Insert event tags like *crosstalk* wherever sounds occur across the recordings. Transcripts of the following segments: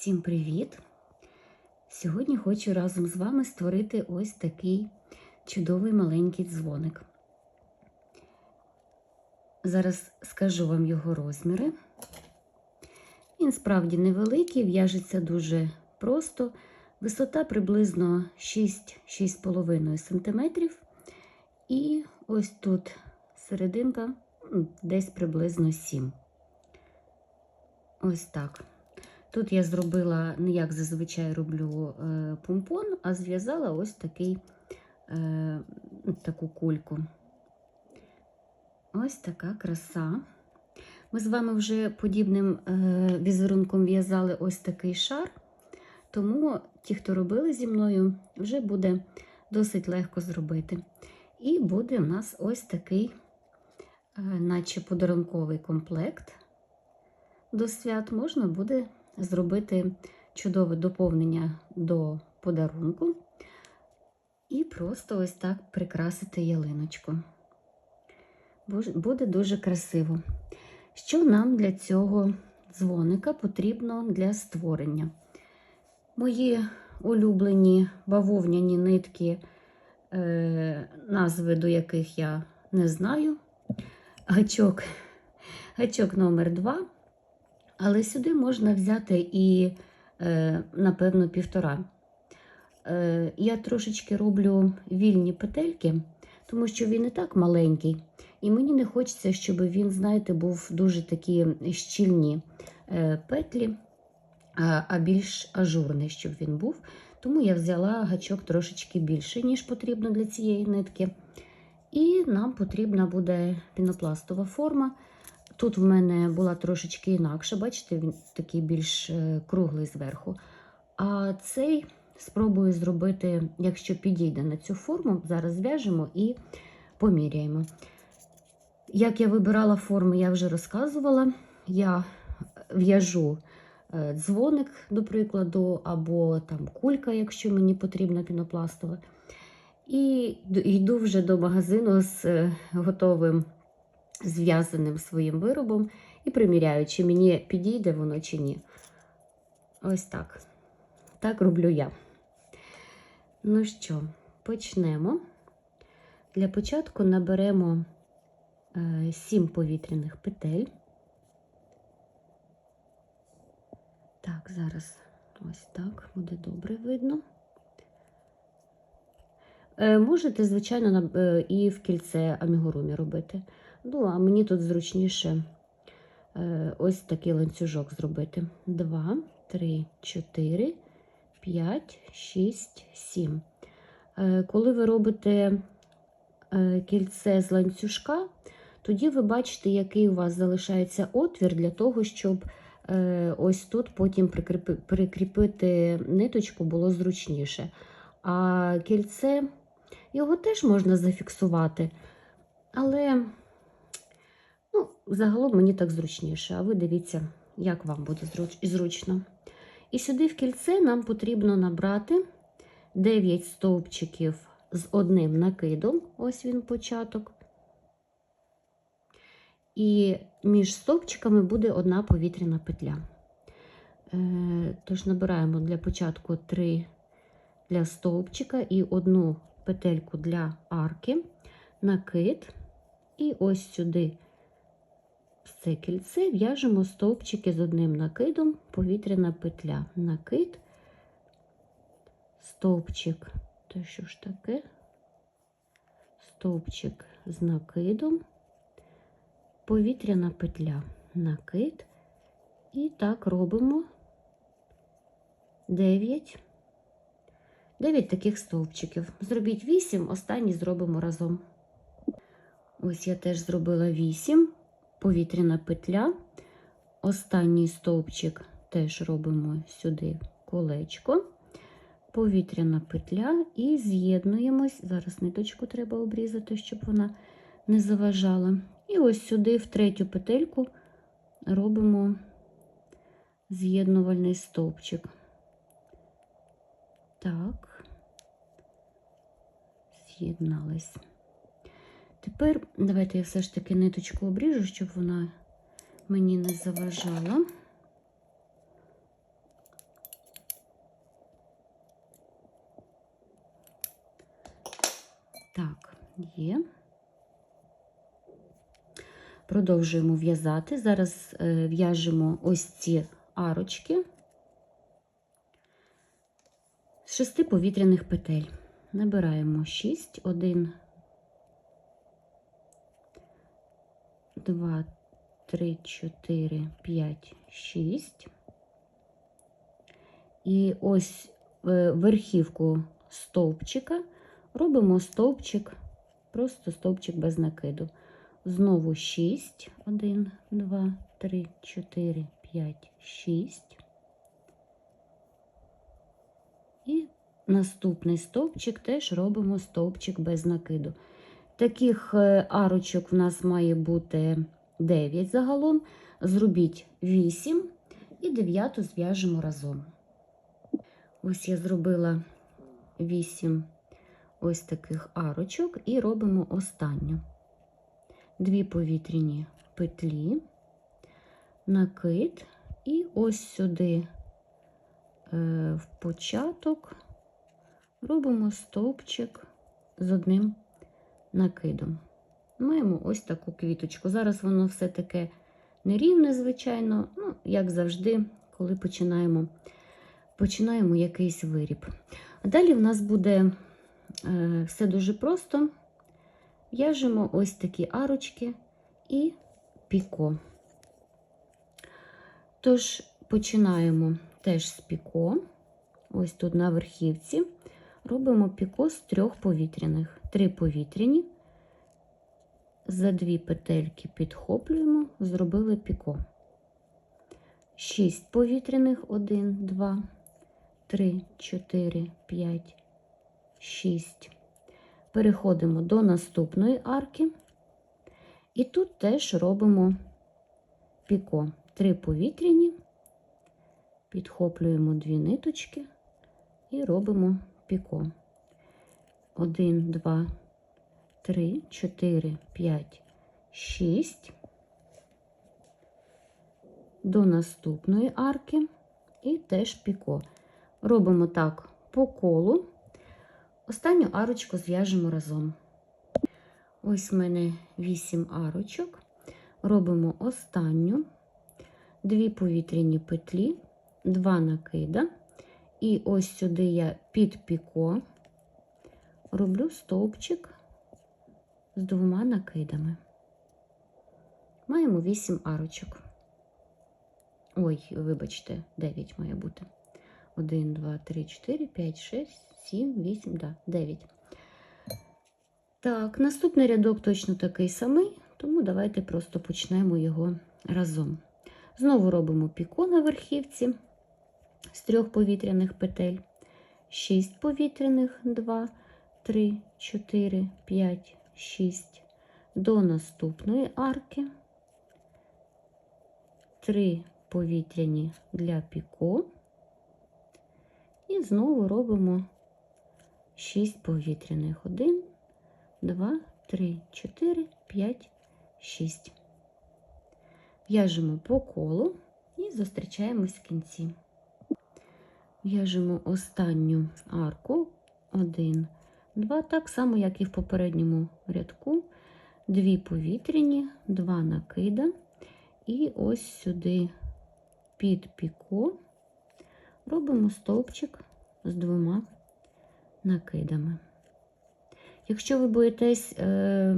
Всім привіт! Сьогодні хочу разом з вами створити ось такий чудовий маленький дзвоник. Зараз скажу вам його розміри. Він справді невеликий, в'яжеться дуже просто. Висота приблизно 6-6,5 см. І ось тут серединка десь приблизно 7 Ось так. Тут я зробила, не як зазвичай роблю е, помпон, а зв'язала ось такий, е, таку кульку. Ось така краса. Ми з вами вже подібним е, візерунком в'язали ось такий шар, тому ті, хто робили зі мною, вже буде досить легко зробити. І буде у нас ось такий, наче подарунковий комплект. До свят можна буде зробити чудове доповнення до подарунку і просто ось так прикрасити ялиночку. Буде дуже красиво. Що нам для цього дзвоника потрібно для створення? Мої улюблені бавовняні нитки, е, назви до яких я не знаю. Гачок, гачок номер 2 але сюди можна взяти і, е, напевно, півтора. Е, я трошечки роблю вільні петельки, тому що він і так маленький. І мені не хочеться, щоб він, знаєте, був дуже такі щільні е, петлі, а більш ажурний, щоб він був. Тому я взяла гачок трошечки більше, ніж потрібно для цієї нитки. І нам потрібна буде пінопластова форма. Тут в мене була трошечки інакша, бачите, він такий більш е, круглий зверху. А цей спробую зробити, якщо підійде на цю форму, зараз зв'яжемо і поміряємо. Як я вибирала форми, я вже розказувала. Я в'яжу е, дзвоник, до прикладу, або там кулька, якщо мені потрібна пінопластова. І йду вже до магазину з е, готовим зв'язаним своїм виробом і приміряю, чи мені підійде воно чи ні. Ось так. Так роблю я. Ну що, почнемо. Для початку наберемо 7 повітряних петель. Так, зараз ось так буде добре видно. Е, можете, звичайно, е, і в кільце амігурумі робити. Ну, а мені тут зручніше е, ось такий ланцюжок зробити. 2, 3, 4, 5, 6, 7. Коли ви робите е, кільце з ланцюжка, тоді ви бачите, який у вас залишається отвір для того, щоб е, ось тут потім прикріпити ниточку було зручніше. А кільце його теж можна зафіксувати, але Ну, Загалом мені так зручніше, а ви дивіться, як вам буде зручно. І сюди в кільце нам потрібно набрати 9 стовпчиків з одним накидом, ось він початок. І між стовпчиками буде одна повітряна петля. Е, тож набираємо для початку 3 для стовпчика і одну петельку для арки, накид, і ось сюди це кільце в'яжемо стовпчики з одним накидом, повітряна петля, накид, стовпчик, то що ж таке? Стовпчик з накидом, повітряна петля, накид. І так робимо 9. 9 таких стовпчиків. Зробіть 8, останній зробимо разом. Ось я теж зробила 8 повітряна петля. Останній стовпчик теж робимо сюди колечко, повітряна петля і з'єднуємось. Зараз ниточку треба обрізати, щоб вона не заважала. І ось сюди, в третю петельку, робимо з'єднувальний стовпчик. Так, з'єдналась. Тепер давайте я все ж таки ниточку обріжу, щоб вона мені не заважала. Так, є. Продовжуємо в'язати. Зараз е, в'яжемо ось ці арочки з шести повітряних петель. Набираємо 6, 1, 2, 3, 4, 5, 6. І ось е, верхівку стовпчика робимо стовпчик, просто стовпчик без накиду. Знову 6, 1, 2, 3, 4, 5, 6. І наступний стовпчик теж робимо стовпчик без накиду. Таких е, арочок в нас має бути 9 загалом. Зробіть 8 і 9 зв'яжемо разом. Ось я зробила 8 ось таких арочок і робимо останню. Дві повітряні петлі, накид, і ось сюди е, в початок робимо стовпчик з одним накидом. Маємо ось таку квіточку. Зараз воно все таке нерівне, звичайно, ну, як завжди, коли починаємо, починаємо якийсь виріб. А далі в нас буде е, все дуже просто. В'яжемо ось такі арочки і піко. Тож, починаємо теж з піко. Ось тут на верхівці робимо піко з трьох повітряних. Три повітряні, за дві петельки підхоплюємо, зробили піко. Шість повітряних, один, два, три, чотири, п'ять, шість. Переходимо до наступної арки, і тут теж робимо піко. Три повітряні, підхоплюємо дві ниточки і робимо піко. Один, два, три, чотири, п'ять, шість. До наступної арки і теж піко. Робимо так по колу. Останню арочку зв'яжемо разом. Ось в мене 8 арочок. Робимо останню, дві повітряні петлі, два накида. І ось сюди я під піко роблю стовпчик з двома накидами. Маємо 8 арочок. Ой, вибачте, 9 має бути. 1, 2, 3, 4, 5, 6, 7, 8, да, 9. Так, наступний рядок точно такий самий, тому давайте просто почнемо його разом. Знову робимо піко на верхівці з трьох повітряних петель. 6 повітряних, 2, 3, 4, 5, 6. До наступної арки. 3 повітряні для піко. І знову робимо 6 повітряних. 1, 2, 3, 4, 5, 6. В'яжемо по колу і зустрічаємось в кінці. В'яжемо останню арку. 1, 2, так само, як і в попередньому рядку. Дві повітряні, два накида. І ось сюди під піко робимо стовпчик з двома накидами. Якщо ви боїтесь е,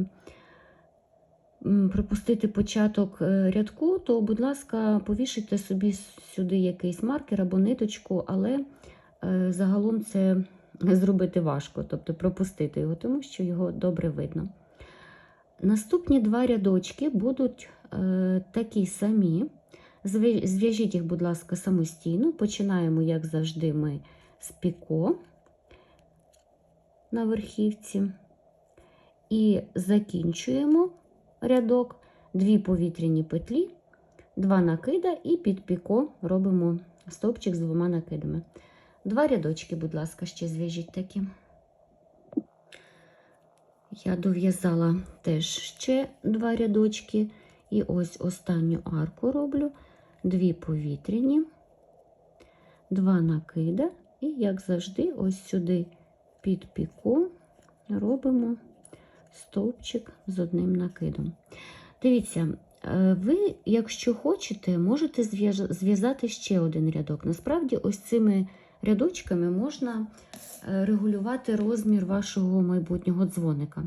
пропустити початок е, рядку, то, будь ласка, повішайте собі сюди якийсь маркер або ниточку, але е, загалом це зробити важко, тобто пропустити його, тому що його добре видно. Наступні два рядочки будуть е, такі самі. Зв'яжіть їх, будь ласка, самостійно. Починаємо, як завжди, ми з піко на верхівці. І закінчуємо рядок, дві повітряні петлі, два накида, і під піко робимо стовпчик з двома накидами. Два рядочки, будь ласка, ще зв'яжіть такі. Я дов'язала теж ще два рядочки, і ось останню арку роблю дві повітряні, два накида, і, як завжди, ось сюди під піко робимо стовпчик з одним накидом. Дивіться, е, ви, якщо хочете, можете зв'язати ще один рядок. Насправді, ось цими рядочками можна е, регулювати розмір вашого майбутнього дзвоника.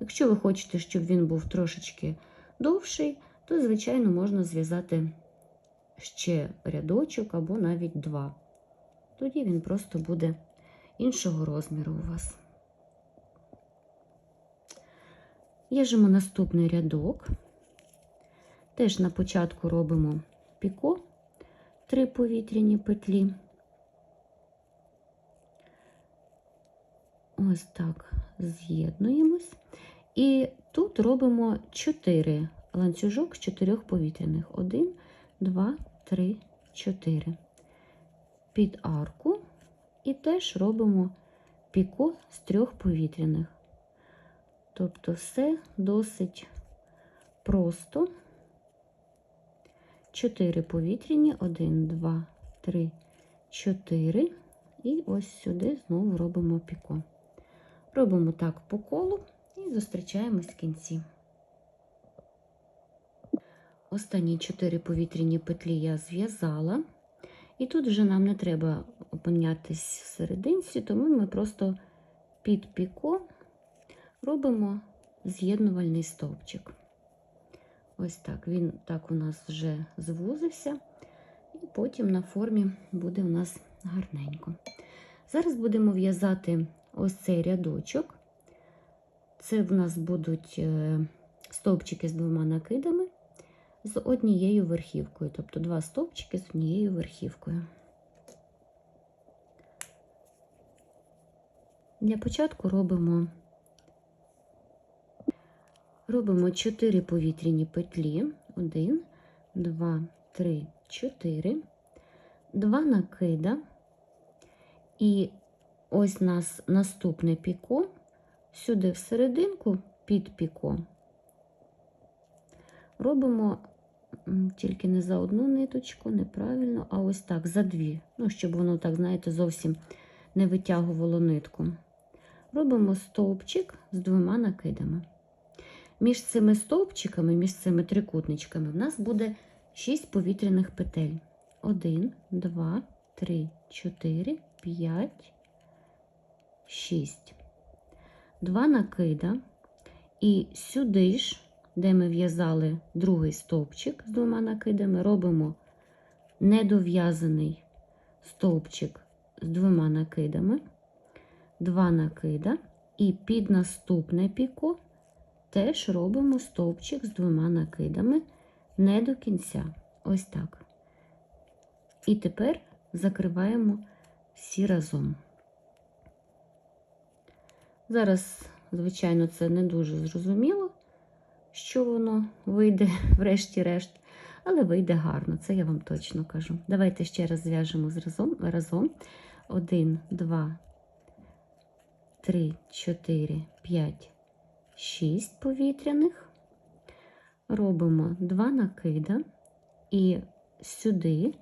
Якщо ви хочете, щоб він був трошечки довший, то, звичайно, можна зв'язати ще рядочок або навіть два. Тоді він просто буде іншого розміру у вас. В'яжемо наступний рядок. Теж на початку робимо піко, три повітряні петлі. Ось так з'єднуємось. І тут робимо 4 ланцюжок з 4 повітряних. 1, 2, 3, 4. Під арку. І теж робимо піко з трьох повітряних. Тобто все досить просто. 4 повітряні, 1, 2, 3, 4. І ось сюди знову робимо піко. Робимо так по колу і зустрічаємось в кінці. Останні 4 повітряні петлі я зв'язала. І тут вже нам не треба опинятись в серединці, тому ми просто під піко робимо з'єднувальний стовпчик. Ось так. Він так у нас вже звузився, і потім на формі буде у нас гарненько. Зараз будемо в'язати ось цей рядочок. Це в нас будуть е, стовпчики з двома накидами з однією верхівкою, тобто два стовпчики з однією верхівкою. Для початку робимо робимо 4 повітряні петлі. 1, 2, 3, 4, 2 накида. І ось у нас наступне піко, сюди всерединку під піко. Робимо тільки не за одну ниточку, неправильно, а ось так, за дві. Ну, щоб воно так, знаєте, зовсім не витягувало нитку. Робимо стовпчик з двома накидами. Між цими стовпчиками, між цими трикутничками, в нас буде 6 повітряних петель. 1, 2, 3, 4, 5, 6. Два накида. І сюди ж, де ми в'язали другий стовпчик з двома накидами, робимо недов'язаний стовпчик з двома накидами, два накида, і під наступне піко теж робимо стовпчик з двома накидами не до кінця. Ось так. І тепер закриваємо всі разом. Зараз, звичайно, це не дуже зрозуміло, що воно вийде, *laughs* врешті-решт, але вийде гарно, це я вам точно кажу. Давайте ще раз зв'яжемо разом. разом. 1, 2, 3, 4, 5, 6 повітряних. Робимо 2 накида і сюди,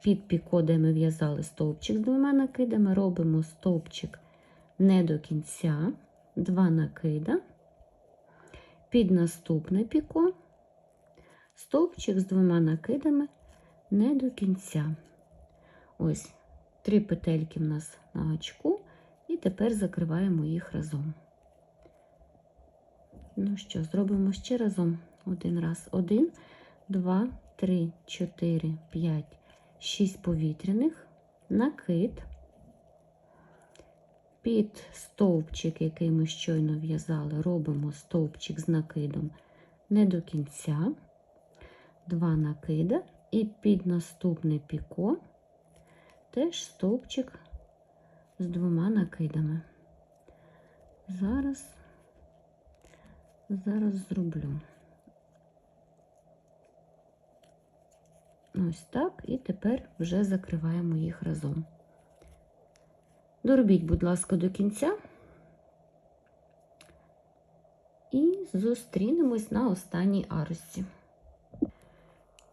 під піко, де ми в'язали стовпчик з двома накидами, робимо стовпчик не до кінця, 2 накида, під наступне піко, стовпчик з двома накидами не до кінця. Ось три петельки в нас на гачку, і тепер закриваємо їх разом. Ну що, зробимо ще разом один раз. Один, два, три, чотири, п'ять, шість повітряних, накид, під стовпчик, який ми щойно в'язали, робимо стовпчик з накидом не до кінця, два накида, і під наступне піко теж стовпчик з двома накидами. Зараз Зараз зроблю. Ось так, і тепер вже закриваємо їх разом. Доробіть, будь ласка, до кінця. І зустрінемось на останній арусі.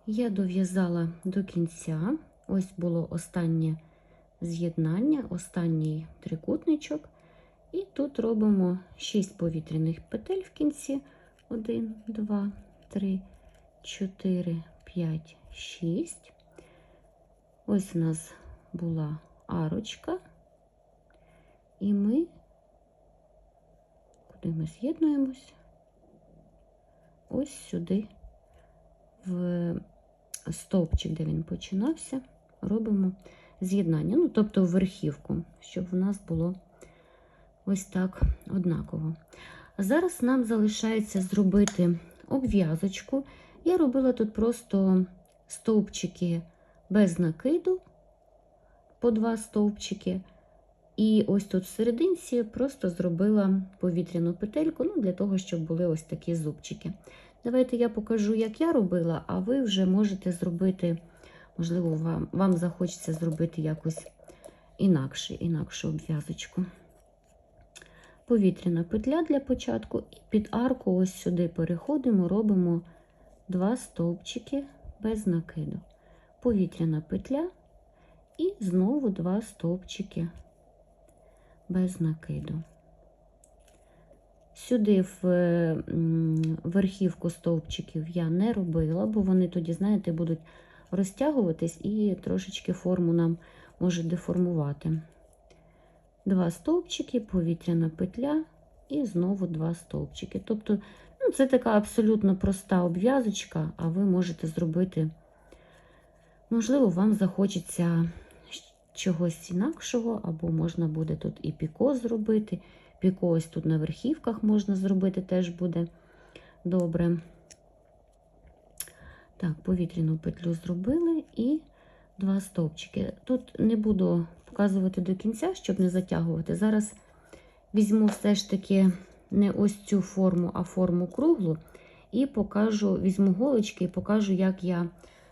Я дов'язала до кінця. Ось було останнє з'єднання, останній трикутничок. І тут робимо 6 повітряних петель в кінці. 1, 2, 3, 4, 5, 6. Ось у нас була арочка. І ми, куди ми з'єднуємось? Ось сюди, в стовпчик, де він починався, робимо з'єднання. Ну, тобто в верхівку, щоб в нас було ось так однаково. Зараз нам залишається зробити обв'язочку. Я робила тут просто стовпчики без накиду, по два стовпчики. І ось тут в просто зробила повітряну петельку, ну, для того, щоб були ось такі зубчики. Давайте я покажу, як я робила, а ви вже можете зробити, можливо, вам, вам захочеться зробити якось інакше, інакшу обв'язочку. Повітряна петля для початку, і під арку ось сюди переходимо, робимо два стовпчики без накиду. Повітряна петля і знову два стовпчики без накиду. Сюди в верхівку стовпчиків я не робила, бо вони тоді, знаєте, будуть розтягуватись і трошечки форму нам може деформувати. Два стовпчики, повітряна петля і знову два стовпчики. Тобто, ну, це така абсолютно проста обв'язочка, а ви можете зробити, можливо, вам захочеться чогось інакшого, або можна буде тут і піко зробити. Піко ось тут на верхівках можна зробити, теж буде добре. Так, повітряну петлю зробили і два стовпчики. Тут не буду показувати до кінця, щоб не затягувати. Зараз візьму все ж таки не ось цю форму, а форму круглу, і покажу, візьму голочки і покажу, як я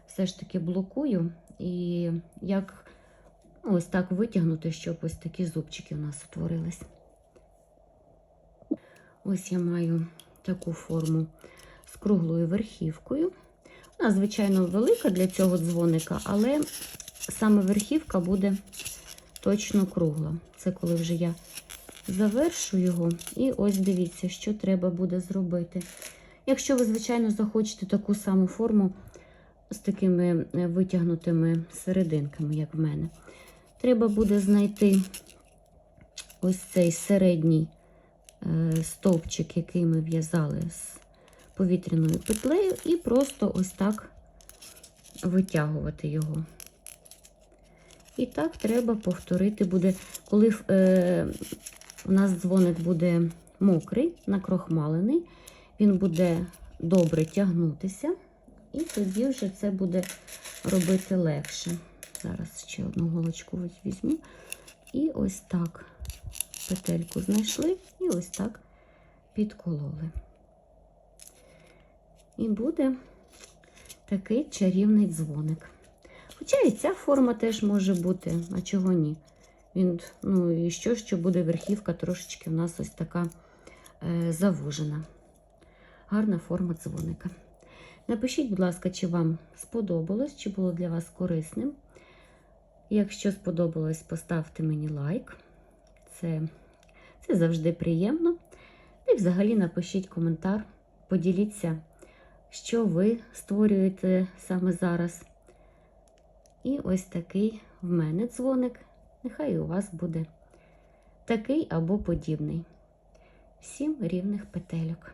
все ж таки блокую, і як ось так витягнути, щоб ось такі зубчики у нас утворились. Ось я маю таку форму з круглою верхівкою. Вона, звичайно, велика для цього дзвоника, але саме верхівка буде точно кругла. Це коли вже я завершу його. І ось дивіться, що треба буде зробити. Якщо ви, звичайно, захочете таку саму форму з такими е, витягнутими серединками, як в мене, треба буде знайти ось цей середній е, стовпчик, який ми в'язали з повітряною петлею, і просто ось так витягувати його. І так треба повторити буде, коли е, у нас дзвоник буде мокрий, накрохмалений, він буде добре тягнутися, і тоді вже це буде робити легше. Зараз ще одну голочку візьму. І ось так петельку знайшли, і ось так підкололи. І буде такий чарівний дзвоник. Хоча і ця форма теж може бути, а чого ні? Він, ну і що, що буде верхівка трошечки у нас ось така е, завужена. Гарна форма дзвоника. Напишіть, будь ласка, чи вам сподобалось, чи було для вас корисним. Якщо сподобалось, поставте мені лайк. Це, Це завжди приємно. І взагалі напишіть коментар, поділіться, що ви створюєте саме зараз. І ось такий в мене дзвоник. Нехай у вас буде такий або подібний. Сім рівних петельок.